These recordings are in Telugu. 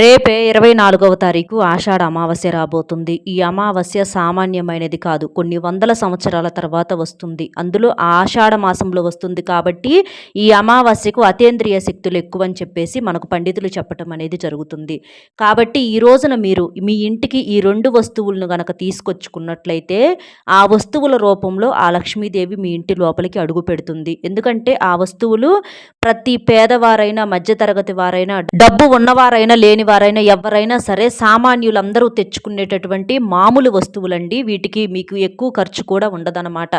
రేపే ఇరవై నాలుగవ తారీఖు ఆషాఢ అమావాస్య రాబోతుంది. ఈ అమావాస్య సామాన్యమైనది కాదు కొన్ని వందల సంవత్సరాల తర్వాత వస్తుంది. అందులో ఆషాఢ మాసంలో వస్తుంది కాబట్టి ఈ అమావాస్యకు అతేంద్రియ శక్తులు ఎక్కువ అని చెప్పేసి మనకు పండితులు చెప్పటం అనేది జరుగుతుంది. కాబట్టి ఈ రోజున మీరు మీ ఇంటికి ఈ రెండు వస్తువులను గనక తీసుకొచ్చుకున్నట్లయితే ఆ వస్తువుల రూపంలో ఆ లక్ష్మీదేవి మీ ఇంటి లోపలికి అడుగు పెడుతుంది. ఎందుకంటే ఆ వస్తువులు ప్రతి పేదవారైనా మధ్యతరగతి వారైనా డబ్బు ఉన్నవారైనా లేని వారైనా ఎవరైనా సరే సామాన్యులందరూ తెచ్చుకునేటటువంటి మామూలు వస్తువులండి. వీటికి మీకు ఎక్కువ ఖర్చు కూడా ఉండదన్నమాట.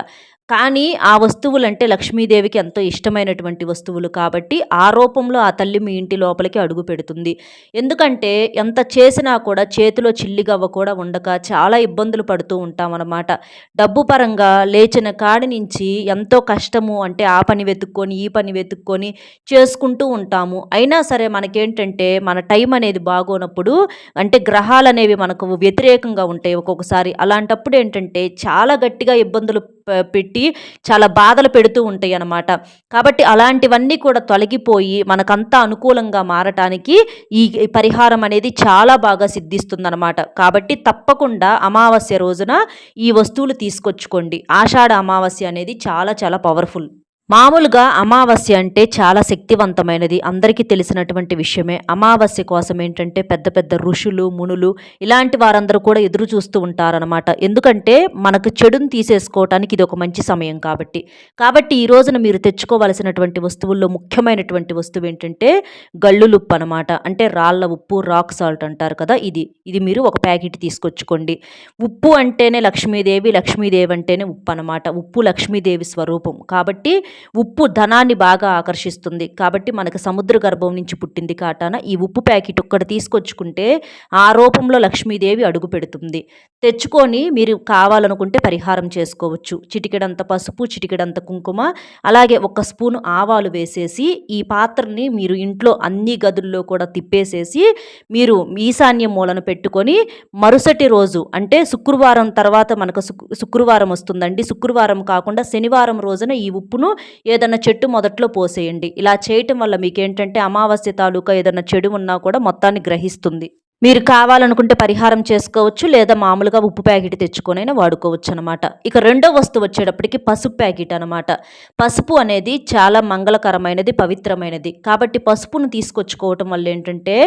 కానీ ఆ వస్తువులంటే లక్ష్మీదేవికి ఎంతో ఇష్టమైనటువంటి వస్తువులు కాబట్టి ఆ రూపంలో ఆ తల్లి మీ ఇంటి లోపలికి అడుగు పెడుతుంది. ఎందుకంటే ఎంత చేసినా కూడా చేతిలో చిల్లిగవ్వ కూడా ఉండక చాలా ఇబ్బందులు పడుతూ ఉంటామన్నమాట. డబ్బు పరంగా లేచిన కాడి నుంచి ఎంతో కష్టము అంటే ఆ పని వెతుక్కొని ఈ పని వెతుక్కొని చేసుకుంటూ ఉంటాము. అయినా సరే మనకేంటంటే మన టైం అనేది అనేది బాగోనప్పుడు అంటే గ్రహాలు అనేవి మనకు వ్యతిరేకంగా ఉంటాయి. ఒక్కొక్కసారి అలాంటప్పుడు ఏంటంటే చాలా గట్టిగా ఇబ్బందులు పెట్టి చాలా బాధలు పెడుతూ ఉంటాయి అన్నమాట. కాబట్టి అలాంటివన్నీ కూడా తొలగిపోయి మనకంతా అనుకూలంగా మారటానికి ఈ పరిహారం అనేది చాలా బాగా సిద్ధిస్తుందన్నమాట. కాబట్టి తప్పకుండా అమావాస్య రోజున ఈ వస్తువులు తీసుకొచ్చుకోండి. ఆషాఢ అమావాస్య అనేది చాలా చాలా పవర్ఫుల్. మామూలుగా అమావాస్య అంటే చాలా శక్తివంతమైనది. అందరికీ తెలిసినటువంటి విషయమే. అమావాస్య కోసం ఏంటంటే పెద్ద పెద్ద ఋషులు మునులు ఇలాంటి వారందరూ కూడా ఎదురు చూస్తూ ఉంటారనమాట ఎందుకంటే మనకు చెడును తీసేసుకోవటానికి ఇది ఒక మంచి సమయం కాబట్టి. కాబట్టి ఈ రోజున మీరు తెచ్చుకోవలసినటువంటి వస్తువుల్లో ముఖ్యమైనటువంటి వస్తువు ఏంటంటే గళ్ళులుప్పు అనమాట అంటే రాళ్ళ ఉప్పు రాక్ సాల్ట్ అంటారు కదా ఇది. ఇది మీరు ఒక ప్యాకెట్ తీసుకొచ్చుకోండి. ఉప్పు అంటేనే లక్ష్మీదేవి లక్ష్మీదేవి అంటేనే ఉప్పు అనమాట ఉప్పు లక్ష్మీదేవి స్వరూపం. కాబట్టి ఉప్పు ధనాన్ని బాగా ఆకర్షిస్తుంది. కాబట్టి మనకు సముద్ర గర్భం నుంచి పుట్టింది కాటాన ఈ ఉప్పు ప్యాకెట్ ఒక్కటి తీసుకొచ్చుకుంటే ఆ రూపంలో లక్ష్మీదేవి అడుగు పెడుతుంది. తెచ్చుకొని మీరు కావాలనుకుంటే పరిహారం చేసుకోవచ్చు. చిటికెడంత పసుపు చిటికెడంత కుంకుమ అలాగే ఒక స్పూన్ ఆవాలు వేసేసి ఈ పాత్రని మీరు ఇంట్లో అన్ని గదుల్లో కూడా తిప్పేసేసి మీరు ఈశాన్య మూలను పెట్టుకొని మరుసటి రోజు అంటే శుక్రవారం తర్వాత మనకు శుక్రవారం వస్తుందండి. శుక్రవారం కాకుండా శనివారం రోజున ఈ ఉప్పును ఏదైనా చెట్టు మొదట్లో పోసేయండి. ఇలా చేయటం వల్ల మీకేంటంటే అమావాస్య తాలూకా ఏదైనా చెడు ఉన్నా కూడా మొత్తాన్ని గ్రహిస్తుంది. మీరు కావాలనుకుంటే పరిహారం చేసుకోవచ్చు లేదా మామూలుగా ఉప్పు ప్యాకెట్ తెచ్చుకొనైనా వాడుకోవచ్చు అనమాట ఇక రెండో వస్తువు వచ్చేటప్పటికి పసుపు ప్యాకెట్ అనమాట పసుపు అనేది చాలా మంగళకరమైనది పవిత్రమైనది. కాబట్టి పసుపును తీసుకొచ్చుకోవటం వల్ల ఏంటంటే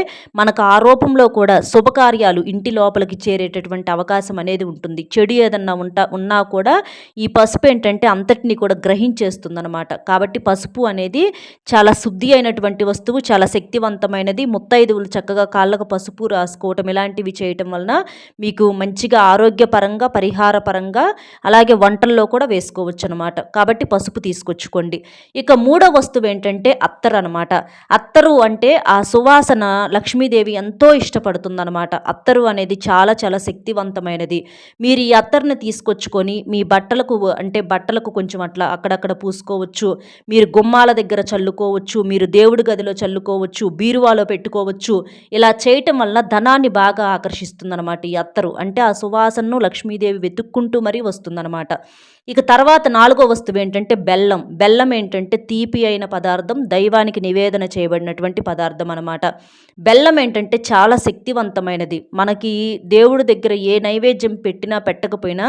మనకు ఆ రూపంలో కూడా శుభకార్యాలు ఇంటి లోపలికి చేరేటటువంటి అవకాశం అనేది ఉంటుంది. చెడు ఏదన్నా ఉంటా ఉన్నా కూడా ఈ పసుపు ఏంటంటే అంతటిని కూడా గ్రహించేస్తుంది అనమాట కాబట్టి పసుపు అనేది చాలా శుద్ధి అయినటువంటి వస్తువు చాలా శక్తివంతమైనది. ముత్తైదువులు చక్కగా కాళ్ళకు పసుపు రాసుకోవటం ఇలాంటివి చేయటం వలన మీకు మంచిగా ఆరోగ్యపరంగా పరిహారపరంగా అలాగే వంటల్లో కూడా వేసుకోవచ్చు అనమాట కాబట్టి పసుపు తీసుకొచ్చుకోండి. ఇక మూడో వస్తువు ఏంటంటే అత్తరు అనమాట అత్తరు అంటే ఆ సువాసన లక్ష్మీదేవి ఎంతో ఇష్టపడుతుందనమాట. అత్తరు అనేది చాలా చాలా శక్తివంతమైనది. మీరు ఈ అత్తర్ని తీసుకొచ్చుకొని మీ బట్టలకు అంటే బట్టలకు కొంచెం అట్లా అక్కడక్కడ పూసుకోవచ్చు. మీరు గుమ్మాల దగ్గర చల్లుకోవచ్చు. మీరు దేవుడి గదిలో చల్లుకోవచ్చు. బీరువాలో పెట్టుకోవచ్చు. ఇలా చేయటం వల్ల ధనాన్ని బాగా ఆకర్షిస్తుందన్నమాట ఈ అత్తరు. అంటే ఆ సువాసనను లక్ష్మీదేవి వెతుక్కుంటూ మరీ వస్తుందన్నమాట. ఇక తర్వాత నాలుగో వస్తువు ఏంటంటే బెల్లం. బెల్లం ఏంటంటే తీపి అయిన పదార్థం దైవానికి నివేదన చేయబడినటువంటి పదార్థం అనమాట బెల్లం ఏంటంటే చాలా శక్తివంతమైనది. మనకి దేవుడి దగ్గర ఏ నైవేద్యం పెట్టినా పెట్టకపోయినా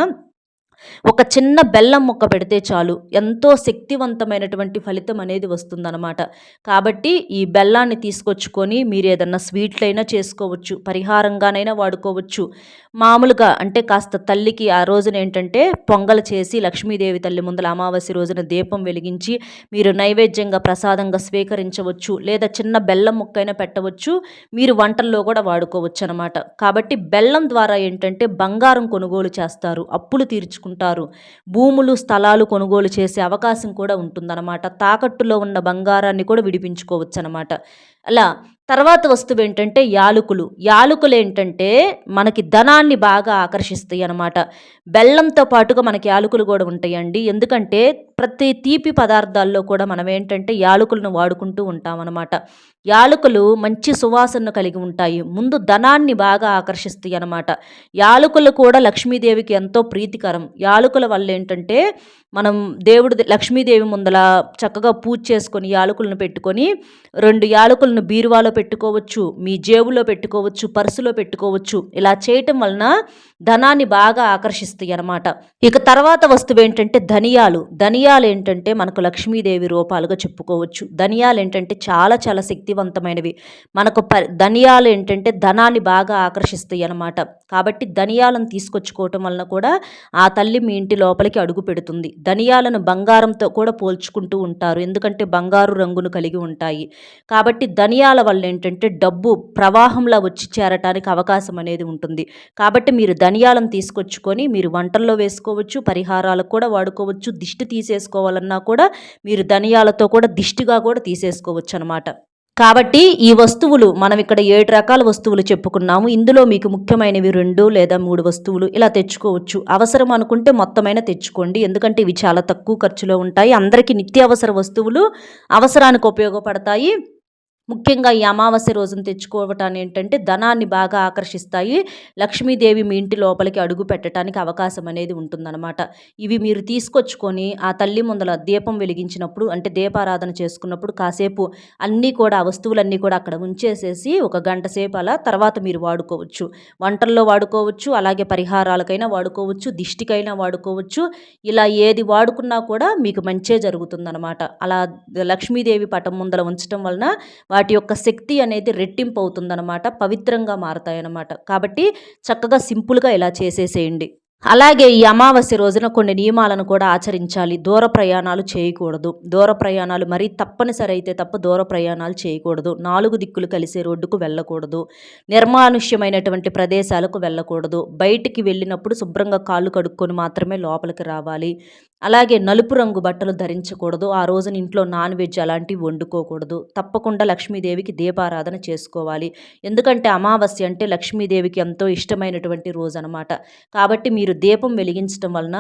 ఒక చిన్న బెల్లం ముక్క పెడితే చాలు. ఎంతో శక్తివంతమైనటువంటి ఫలితం అనేది వస్తుందన్నమాట. కాబట్టి ఈ బెల్లాన్ని తీసుకొచ్చుకొని మీరు ఏదన్నా స్వీట్లైనా చేసుకోవచ్చు పరిహారంగానైనా వాడుకోవచ్చు. మామూలుగా అంటే కాస్త తల్లికి ఆ రోజున ఏంటంటే పొంగల్ చేసి లక్ష్మీదేవి తల్లి ముందల అమావాస్య రోజున దీపం వెలిగించి మీరు నైవేద్యంగా ప్రసాదంగా స్వీకరించవచ్చు లేదా చిన్న బెల్లం ముక్కైనా పెట్టవచ్చు మీరు వంటల్లో కూడా వాడుకోవచ్చు అనమాట కాబట్టి బెల్లం ద్వారా ఏంటంటే బంగారం కొనుగోలు చేస్తారు అప్పులు తీర్చుకుంటారు. చేసుకుంటారు భూములు స్థలాలు కొనుగోలు చేసే అవకాశం కూడా ఉంటుందన్నమాట. తాకట్టులో ఉన్న బంగారాన్ని కూడా విడిపించుకోవచ్చు అనమాట అలా తర్వాత వస్తువు ఏంటంటే యాలకులు. యాలకులు ఏంటంటే మనకి ధనాన్ని బాగా ఆకర్షిస్తాయి అనమాట బెల్లంతో పాటుగా మనకి యాలకులు కూడా ఉంటాయండి. ఎందుకంటే ప్రతి తీపి పదార్థాల్లో కూడా మనం ఏంటంటే యాలకులను వాడుకుంటూ ఉంటామన్నమాట. యాలకులు మంచి సువాసనను కలిగి ఉంటాయి. ముందు ధనాన్ని బాగా ఆకర్షిస్తాయి అన్నమాట. యాలకులు కూడా లక్ష్మీదేవికి ఎంతో ప్రీతికరం. యాలకుల వల్ల ఏంటంటే మనం దేవుడి లక్ష్మీదేవి ముందల చక్కగా పూజ చేసుకొని యాలకులను పెట్టుకొని రెండు యాలకులను బీరువాలో పెట్టుకోవచ్చు మీ జేబులో పెట్టుకోవచ్చు పర్సులో పెట్టుకోవచ్చు. ఇలా చేయటం వలన ధనాన్ని బాగా ఆకర్షిస్తాయి అన్నమాట. ఇక తర్వాత వస్తువు ఏంటంటే ధనియాలు. ధనియాలు ఏంటంటే మనకు లక్ష్మీదేవి రూపాలుగా చెప్పుకోవచ్చు. ధనియాలు ఏంటంటే చాలా చాలా శక్తివంతమైనవి. మనకు ప ధనియాలు ఏంటంటే ధనాన్ని బాగా ఆకర్షిస్తాయి అన్నమాట. కాబట్టి ధనియాలను తీసుకొచ్చుకోవటం వలన కూడా ఆ తల్లి మీ ఇంటి లోపలికి అడుగు పెడుతుంది. ధనియాలను బంగారంతో కూడా పోల్చుకుంటూ ఉంటారు. ఎందుకంటే బంగారు రంగును కలిగి ఉంటాయి. కాబట్టి ధనియాల వల్ల ఏంటంటే డబ్బు ప్రవాహంలో వచ్చి చేరటానికి అవకాశం అనేది ఉంటుంది. కాబట్టి మీరు ధనియాలను తీసుకొచ్చుకొని మీరు వంటల్లో వేసుకోవచ్చు పరిహారాలకు కూడా వాడుకోవచ్చు దిష్టి తీసే తీసేసుకోవాలన్నా కూడా మీరు ధనియాలతో కూడా దిష్టిగా కూడా తీసేసుకోవచ్చు అనమాట కాబట్టి ఈ వస్తువులు మనం ఇక్కడ ఏడు రకాల వస్తువులు చెప్పుకున్నాము. ఇందులో మీకు ముఖ్యమైనవి రెండు లేదా మూడు వస్తువులు ఇలా తెచ్చుకోవచ్చు. అవసరం అనుకుంటే మొత్తమైన తెచ్చుకోండి. ఎందుకంటే ఇవి చాలా తక్కువ ఖర్చులో ఉంటాయి. అందరికీ నిత్యావసర వస్తువులు అవసరానికి ఉపయోగపడతాయి. ముఖ్యంగా ఈ అమావాస్య రోజున తెచ్చుకోవటాన్ని ఏంటంటే ధనాన్ని బాగా ఆకర్షిస్తాయి. లక్ష్మీదేవి మీ ఇంటి లోపలికి అడుగు పెట్టడానికి అవకాశం అనేది ఉంటుందన్నమాట. ఇవి మీరు తీసుకొచ్చుకొని ఆ తల్లి ముందల దీపం వెలిగించినప్పుడు అంటే దీపారాధన చేసుకున్నప్పుడు కాసేపు అన్నీ కూడా వస్తువులన్నీ కూడా అక్కడ ఉంచేసేసి ఒక గంట సేపు అలా తర్వాత మీరు వాడుకోవచ్చు. వంటల్లో వాడుకోవచ్చు అలాగే పరిహారాలకైనా వాడుకోవచ్చు దిష్టికైనా వాడుకోవచ్చు. ఇలా ఏది వాడుకున్నా కూడా మీకు మంచే జరుగుతుందన్నమాట. అలా లక్ష్మీదేవి పటం ముందల ఉంచడం వలన వాటి యొక్క శక్తి అనేది రెట్టింపు అవుతుందన్నమాట పవిత్రంగా మారతాయన్నమాట. కాబట్టి చక్కగా సింపుల్గా ఇలా చేసేసేయండి. అలాగే ఈ అమావాస్య రోజున కొన్ని నియమాలను కూడా ఆచరించాలి. దూర ప్రయాణాలు చేయకూడదు. దూర ప్రయాణాలు మరీ తప్పనిసరి అయితే తప్ప దూర ప్రయాణాలు చేయకూడదు. నాలుగు దిక్కులు కలిసే రోడ్డుకు వెళ్ళకూడదు. నిర్మానుష్యమైనటువంటి ప్రదేశాలకు వెళ్ళకూడదు. బయటికి వెళ్ళినప్పుడు శుభ్రంగా కాళ్ళు కడుక్కొని మాత్రమే లోపలికి రావాలి. అలాగే నలుపు రంగు బట్టలు ధరించకూడదు. ఆ రోజున ఇంట్లో నాన్ వెజ్ అలాంటివి వండుకోకూడదు. తప్పకుండా లక్ష్మీదేవికి దీపారాధన చేసుకోవాలి. ఎందుకంటే అమావాస్య అంటే లక్ష్మీదేవికి ఎంతో ఇష్టమైనటువంటి రోజు అనమాట కాబట్టి మీరు దీపం వెలిగించడం వలన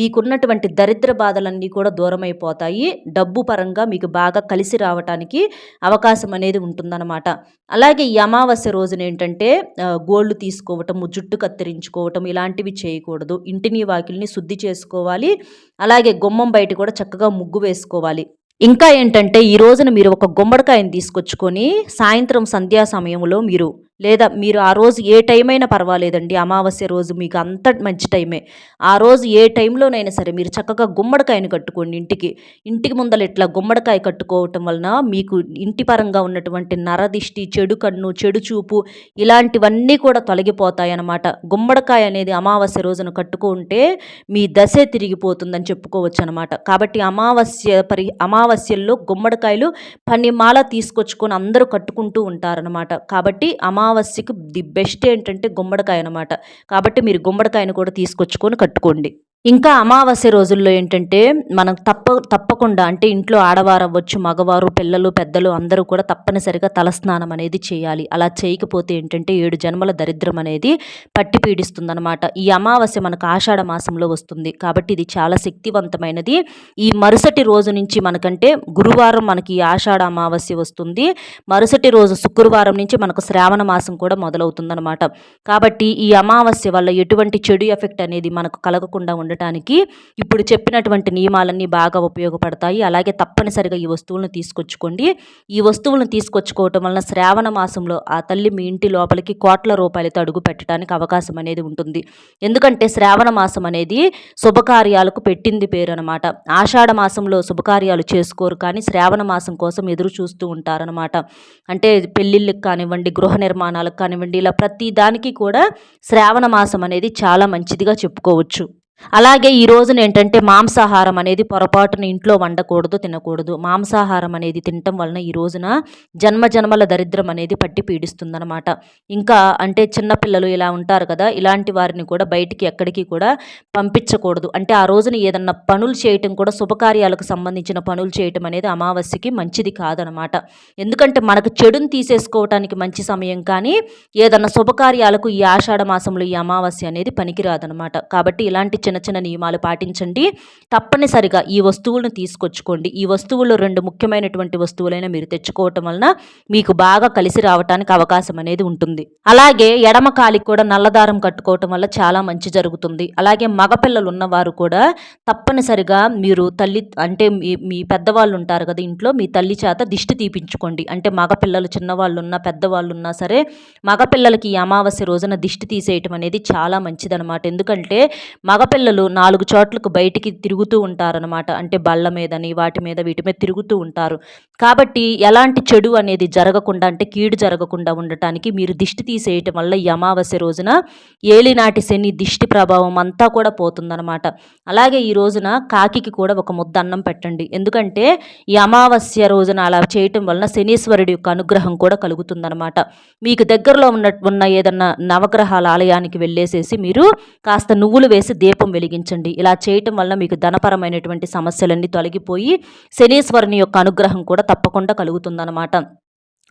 మీకున్నటువంటి దరిద్ర బాధలన్నీ కూడా దూరమైపోతాయి. డబ్బు పరంగా మీకు బాగా కలిసి రావటానికి అవకాశం అనేది ఉంటుందన్నమాట. అలాగే ఈ అమావాస్య రోజున ఏంటంటే గోళ్ళు తీసుకోవటం జుట్టు కత్తిరించుకోవటం ఇలాంటివి చేయకూడదు. ఇంటిని వాకిల్ని శుద్ధి చేసుకోవాలి. అలాగే గుమ్మం బయట కూడా చక్కగా ముగ్గు వేసుకోవాలి. ఇంకా ఏంటంటే ఈ రోజున మీరు ఒక గుమ్మడికాయని తీసుకొచ్చుకొని సాయంత్రం సంధ్యా సమయంలో మీరు లేదా మీరు ఆ రోజు ఏ టైం అయినా పర్వాలేదండి. అమావాస్య రోజు మీకు అంత మంచి టైమే. ఆ రోజు ఏ టైంలోనైనా సరే మీరు చక్కగా గుమ్మడికాయను కట్టుకోండి ఇంటికి. ఇంటికి ముందల ఇట్లా గుమ్మడికాయ కట్టుకోవటం వలన మీకు ఇంటి పరంగా ఉన్నటువంటి నరదిష్టి చెడు కన్ను చెడు చూపు ఇలాంటివన్నీ కూడా తొలగిపోతాయి అన్నమాట గుమ్మడికాయ అనేది అమావాస్య రోజున కట్టుకుంటే మీ దశే తిరిగిపోతుందని చెప్పుకోవచ్చు అనమాట కాబట్టి అమావాస్య పరి అమావాస్యల్లో గుమ్మడికాయలు పని మాల తీసుకొచ్చుకొని అందరూ కట్టుకుంటూ ఉంటారనమాట కాబట్టి అమా అమావాస్యకు ది బెస్ట్ ఏంటంటే గుమ్మడికాయ అనమాట కాబట్టి మీరు గుమ్మడికాయను కూడా తీసుకొచ్చుకొని కట్టుకోండి. ఇంకా అమావాస్య రోజుల్లో ఏంటంటే మనం తప్ప తప్పకుండా అంటే ఇంట్లో ఆడవారు అవ్వచ్చు మగవారు పిల్లలు పెద్దలు అందరూ కూడా తప్పనిసరిగా తలస్నానం అనేది చేయాలి. అలా చేయకపోతే ఏంటంటే ఏడు జన్మల దరిద్రం అనేది పట్టి పీడిస్తుందన్నమాట. ఈ అమావాస్య మనకు ఆషాఢ మాసంలో వస్తుంది. కాబట్టి ఇది చాలా శక్తివంతమైనది. ఈ మరుసటి రోజు నుంచి మనకంటే గురువారం మనకి ఈ ఆషాఢ అమావాస్య వస్తుంది. మరుసటి రోజు శుక్రవారం నుంచి మనకు శ్రావణ మాసం కూడా మొదలవుతుందన్నమాట. కాబట్టి ఈ అమావాస్య వల్ల ఎటువంటి చెడు ఎఫెక్ట్ అనేది మనకు కలగకుండా ఉండటానికి ఇప్పుడు చెప్పినటువంటి నియమాలన్నీ బాగా ఉపయోగపడతాయి. అలాగే తప్పనిసరిగా ఈ వస్తువులను తీసుకొచ్చుకోండి. ఈ వస్తువులను తీసుకొచ్చుకోవటం వలన శ్రావణ మాసంలో ఆ తల్లి మీ ఇంటి లోపలికి కోట్ల రూపాయలతో అడుగు పెట్టడానికి అవకాశం అనేది ఉంటుంది. ఎందుకంటే శ్రావణ మాసం అనేది శుభకార్యాలకు పెట్టింది పేరు అనమాట ఆషాఢ మాసంలో శుభకార్యాలు చేసుకోరు కానీ శ్రావణ మాసం కోసం ఎదురు చూస్తూ ఉంటారనమాట అంటే పెళ్ళిళ్ళకి కానివ్వండి గృహ నిర్మాణాలకు కానివ్వండి ఇలా ప్రతి దానికి కూడా శ్రావణ మాసం అనేది చాలా మంచిదిగా చెప్పుకోవచ్చు. అలాగే ఈ రోజున ఏంటంటే మాంసాహారం అనేది పొరపాటున ఇంట్లో వండకూడదు తినకూడదు. మాంసాహారం అనేది తినటం వలన ఈ రోజున జన్మ జన్మల దరిద్రం అనేది పట్టి పీడిస్తుందనమాట ఇంకా అంటే చిన్నపిల్లలు ఇలా ఉంటారు కదా ఇలాంటి వారిని కూడా బయటికి ఎక్కడికి కూడా పంపించకూడదు. అంటే ఆ రోజున ఏదన్నా పనులు చేయటం కూడా శుభకార్యాలకు సంబంధించిన పనులు చేయటం అనేది అమావాస్యకి మంచిది కాదనమాట ఎందుకంటే మనకు చెడుని తీసేసుకోవటానికి మంచి సమయం కానీ ఏదన్నా శుభకార్యాలకు ఈ ఆషాఢ మాసంలో ఈ అమావాస్య అనేది పనికిరాదనమాట కాబట్టి ఇలాంటి చిన్న చిన్న నియమాలు పాటించండి. తప్పనిసరిగా ఈ వస్తువులను తీసుకొచ్చుకోండి. ఈ వస్తువుల్లో రెండు ముఖ్యమైనటువంటి వస్తువులైన మీరు తెచ్చుకోవటం వలన మీకు బాగా కలిసి రావటానికి అవకాశం అనేది ఉంటుంది. అలాగే ఎడమ కాలికి కూడా నల్లదారం కట్టుకోవటం వల్ల చాలా మంచి జరుగుతుంది. అలాగే మగపిల్లలు ఉన్నవారు కూడా తప్పనిసరిగా మీరు తల్లి అంటే మీ మీ పెద్దవాళ్ళు ఉంటారు కదా ఇంట్లో మీ తల్లి చేత దిష్టి తీపించుకోండి. అంటే మగపిల్లలు చిన్నవాళ్ళు ఉన్నా పెద్దవాళ్ళు ఉన్నా సరే మగపిల్లలకి ఈ అమావాస్య రోజున దిష్టి తీసేయటం అనేది చాలా మంచిదనమాట ఎందుకంటే మగపిల్లలు నాలుగు చోట్లకు బయటికి తిరుగుతూ ఉంటారనమాట అంటే బళ్ళ మీదని వాటి మీద వీటి మీద తిరుగుతూ ఉంటారు. కాబట్టి ఎలాంటి చెడు అనేది జరగకుండా అంటే కీడు జరగకుండా ఉండటానికి మీరు దిష్టి తీసేయటం వల్ల ఈ అమావాస్య రోజున ఏలినాటి శని దిష్టి ప్రభావం అంతా కూడా పోతుందనమాట అలాగే ఈ రోజున కాకికి కూడా ఒక ముద్ద అన్నం పెట్టండి. ఎందుకంటే ఈ అమావాస్య రోజున అలా చేయటం వలన శనీశ్వరుడి యొక్క అనుగ్రహం కూడా కలుగుతుందనమాట మీకు దగ్గరలో ఉన్న ఉన్న ఏదన్నా నవగ్రహాల ఆలయానికి వెళ్ళేసేసి మీరు కాస్త నువ్వులు వేసి దీపం వెలిగించండి. ఇలా చేయటం వల్ల మీకు ధనపరమైనటువంటి సమస్యలన్నీ తొలగిపోయి శనీశ్వరుని యొక్క అనుగ్రహం కూడా తప్పకుండా కలుగుతుందన్నమాట.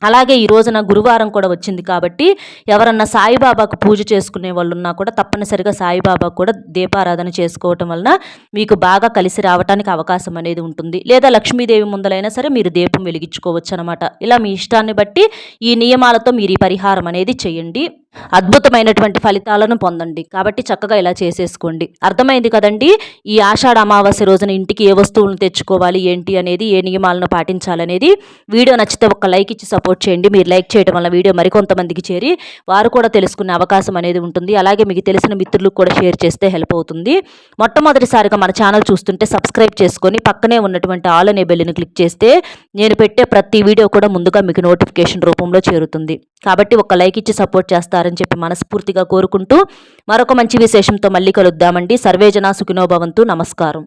అలాగే ఈ రోజున గురువారం కూడా వచ్చింది కాబట్టి ఎవరన్నా సాయిబాబాకు పూజ చేసుకునే వాళ్ళు ఉన్నా కూడా తప్పనిసరిగా సాయిబాబా కూడా దీపారాధన చేసుకోవటం వలన మీకు బాగా కలిసి రావడానికి అవకాశం అనేది ఉంటుంది. లేదా లక్ష్మీదేవి ముందలైనా సరే మీరు దీపం వెలిగించుకోవచ్చు అనమాట ఇలా మీ ఇష్టాన్ని బట్టి ఈ నియమాలతో మీరు ఈ పరిహారం అనేది చేయండి. అద్భుతమైనటువంటి ఫలితాలను పొందండి. కాబట్టి చక్కగా ఇలా చేసేసుకోండి. అర్థమైంది కదండి? ఈ ఆషాఢ అమావాస్య రోజున ఇంటికి ఏ వస్తువులను తెచ్చుకోవాలి ఏంటి అనేది ఏ నియమాలను పాటించాలనేది వీడియో నచ్చితే ఒక లైక్ ఇచ్చి సపోర్ట్ చేయండి. మీరు లైక్ చేయడం వల్ల వీడియో మరికొంతమందికి చేరి వారు కూడా తెలుసుకునే అవకాశం అనేది ఉంటుంది. అలాగే మీకు తెలిసిన మిత్రులకు కూడా షేర్ చేస్తే హెల్ప్ అవుతుంది. మొట్టమొదటిసారిగా మన ఛానల్ చూస్తుంటే సబ్స్క్రైబ్ చేసుకొని పక్కనే ఉన్నటువంటి ఆల్ అనే బెల్లిని క్లిక్ చేస్తే నేను పెట్టే ప్రతి వీడియో కూడా ముందుగా మీకు నోటిఫికేషన్ రూపంలో చేరుతుంది. కాబట్టి ఒక లైక్ ఇచ్చి సపోర్ట్ చేస్తారని చెప్పి మనస్ఫూర్తిగా కోరుకుంటూ మరొక మంచి విశేషంతో మళ్ళీ కలుద్దామండి. సర్వేజన సుఖినోభవంతు నమస్కారం.